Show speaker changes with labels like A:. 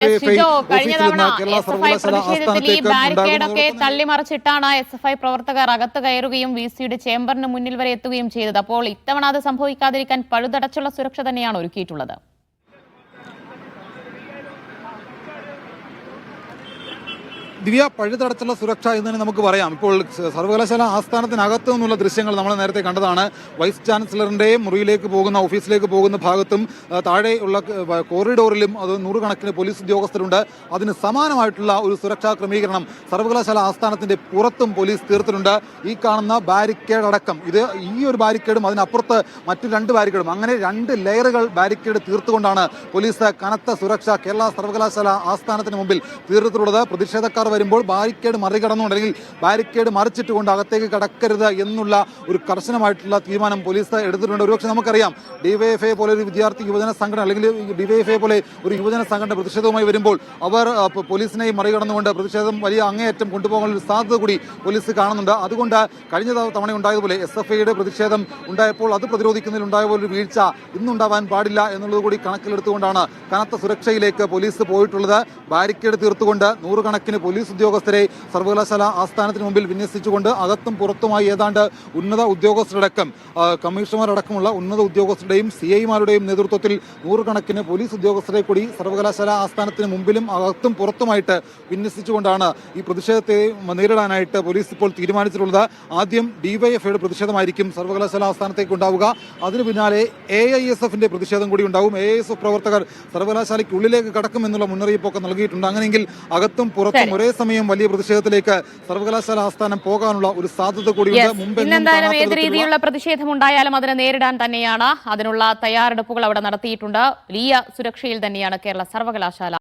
A: ഷിജോ കഴിഞ്ഞ തവണ
B: Kerala
A: S F I
B: സർവകലാശാല
A: പ്രതിഷേധത്തിൽ ഈ
B: ആസ്ഥാനത്തേക്ക്
A: ബാരിക്കേഡൊക്കെ തള്ളിമറിച്ചിട്ടാണ് എസ് എഫ് ഐ പ്രവർത്തകർ അകത്ത് കയറുകയും വി സിയുടെ ചേംബറിന് മുന്നിൽ വരെ എത്തുകയും ചെയ്തത്. അപ്പോൾ ഇത്തവണ അത് സംഭവിക്കാതിരിക്കാൻ പഴുതടച്ചുള്ള സുരക്ഷ തന്നെയാണ് ഒരുക്കിയിട്ടുള്ളത്.
B: ദിവ്യ പഴുതടച്ചുള്ള സുരക്ഷ എന്ന് തന്നെ നമുക്ക് പറയാം. ഇപ്പോൾ സർവകലാശാല ആസ്ഥാനത്തിനകത്ത് നിന്നുള്ള ദൃശ്യങ്ങൾ നമ്മൾ നേരത്തെ കണ്ടതാണ്. വൈസ് ചാൻസലറിന്റെ മുറിയിലേക്ക് പോകുന്ന ഓഫീസിലേക്ക് പോകുന്ന ഭാഗത്തും താഴെയുള്ള കോറിഡോറിലും അത് നൂറുകണക്കിന് പോലീസ് ഉദ്യോഗസ്ഥരുണ്ട്. അതിന് സമാനമായിട്ടുള്ള ഒരു സുരക്ഷാ ക്രമീകരണം സർവകലാശാല ആസ്ഥാനത്തിന്റെ പുറത്തും പോലീസ് തീർത്തിട്ടുണ്ട്. ഈ കാണുന്ന ബാരിക്കേഡ് അടക്കം ഇത് ഈ ഒരു ബാരിക്കേഡും അതിനപ്പുറത്ത് മറ്റു രണ്ട് ബാരിക്കേഡും അങ്ങനെ രണ്ട് ലെയറുകൾ ബാരിക്കേഡ് തീർത്തുകൊണ്ടാണ് പോലീസ് കനത്ത സുരക്ഷ കേരള സർവകലാശാല ആസ്ഥാനത്തിന് മുമ്പിൽ തീർത്തിട്ടുള്ളത്. പ്രതിഷേധക്കാർ വരുമ്പോൾ ബാരിക്കേഡ് മറികടന്നുകൊണ്ട് അല്ലെങ്കിൽ ബാരിക്കേഡ് മറിച്ചിട്ടുകൊണ്ട് അകത്തേക്ക് കടക്കരുത് എന്നുള്ള ഒരു കർശനമായിട്ടുള്ള തീരുമാനം പോലീസ് എടുത്തിട്ടുണ്ട്. ഒരുപക്ഷെ നമുക്കറിയാം ഡിവൈഎഫ്ഐ പോലെ ഒരു വിദ്യാർത്ഥി യുവജന സംഘടന അല്ലെങ്കിൽ ഡിവൈഎഫ്ഐ പോലെ ഒരു യുവജന സംഘടന പ്രതിഷേധവുമായി വരുമ്പോൾ അവർ പോലീസിനെ മറികടന്നുകൊണ്ട് പ്രതിഷേധം വലിയ അങ്ങേയറ്റം കൊണ്ടുപോകാനുള്ള ഒരു സാധ്യത കൂടി പോലീസ് കാണുന്നുണ്ട്. അതുകൊണ്ട് കഴിഞ്ഞ തവണ ഉണ്ടായതുപോലെ എസ് എഫ് ഐയുടെ പ്രതിഷേധം ഉണ്ടായപ്പോൾ അത് പ്രതിരോധിക്കുന്നതിൽ ഉണ്ടായ പോലെ ഒരു വീഴ്ച ഇന്നുണ്ടാവാൻ പാടില്ല എന്നുള്ളത് കൂടി കണക്കിലെടുത്തുകൊണ്ടാണ് കനത്ത സുരക്ഷയിലേക്ക് പോലീസ് പോയിട്ടുള്ളത്. ബാരിക്കേഡ് തീർത്തുകൊണ്ട് നൂറുകണക്കിന് പോലീസ് ഉദ്യോഗസ്ഥരെ സർവകലാശാല ആസ്ഥാനത്തിന് മുമ്പിൽ വിന്യസിച്ചുകൊണ്ട് അകത്തും പുറത്തുമായി ഏതാണ്ട് ഉന്നത ഉദ്യോഗസ്ഥരടക്കം കമ്മീഷണർമാരടക്കമുള്ള ഉന്നത ഉദ്യോഗസ്ഥരുടെയും സി ഐമാരുടെയും നേതൃത്വത്തിൽ നൂറുകണക്കിന് പോലീസ് ഉദ്യോഗസ്ഥരെ കൂടി സർവകലാശാല ആസ്ഥാനത്തിന് മുമ്പിലും അകത്തും പുറത്തുമായിട്ട് വിന്യസിച്ചുകൊണ്ടാണ് ഈ പ്രതിഷേധത്തെ നേരിടാനായിട്ട് പോലീസ് ഇപ്പോൾ തീരുമാനിച്ചിട്ടുള്ളത്. ആദ്യം ഡിവൈഎഫ്ഐയുടെ പ്രതിഷേധമായിരിക്കും സർവകലാശാല ആസ്ഥാനത്തേക്ക് ഉണ്ടാവുക. അതിനു പിന്നാലെ എ ഐ എസ് എഫിന്റെ പ്രതിഷേധം കൂടി ഉണ്ടാവും. എ ഐ എസ് എഫ് പ്രവർത്തകർ സർവകലാശാലയ്ക്കുള്ളിലേക്ക് കടക്കുമെന്നുള്ള മുന്നറിയിപ്പൊക്കെ നൽകിയിട്ടുണ്ട്. അങ്ങനെയെങ്കിൽ അകത്തും പുറത്തും ഒരേ സമയം വലിയ പ്രതിഷേധത്തിലേക്ക് സർവകലാശാല ആസ്ഥാനം പോകാനുള്ള ഒരു സാധ്യത കൂടിയുണ്ട്
A: ഇന്നെന്തായാലും ഏത് രീതിയിലുള്ള പ്രതിഷേധം ഉണ്ടായാലും അതിനെ നേരിടാൻ തന്നെയാണ്. അതിനുള്ള തയ്യാറെടുപ്പുകൾ അവിടെ നടത്തിയിട്ടുണ്ട്. വലിയ സുരക്ഷയിൽ തന്നെയാണ് കേരള സർവകലാശാല.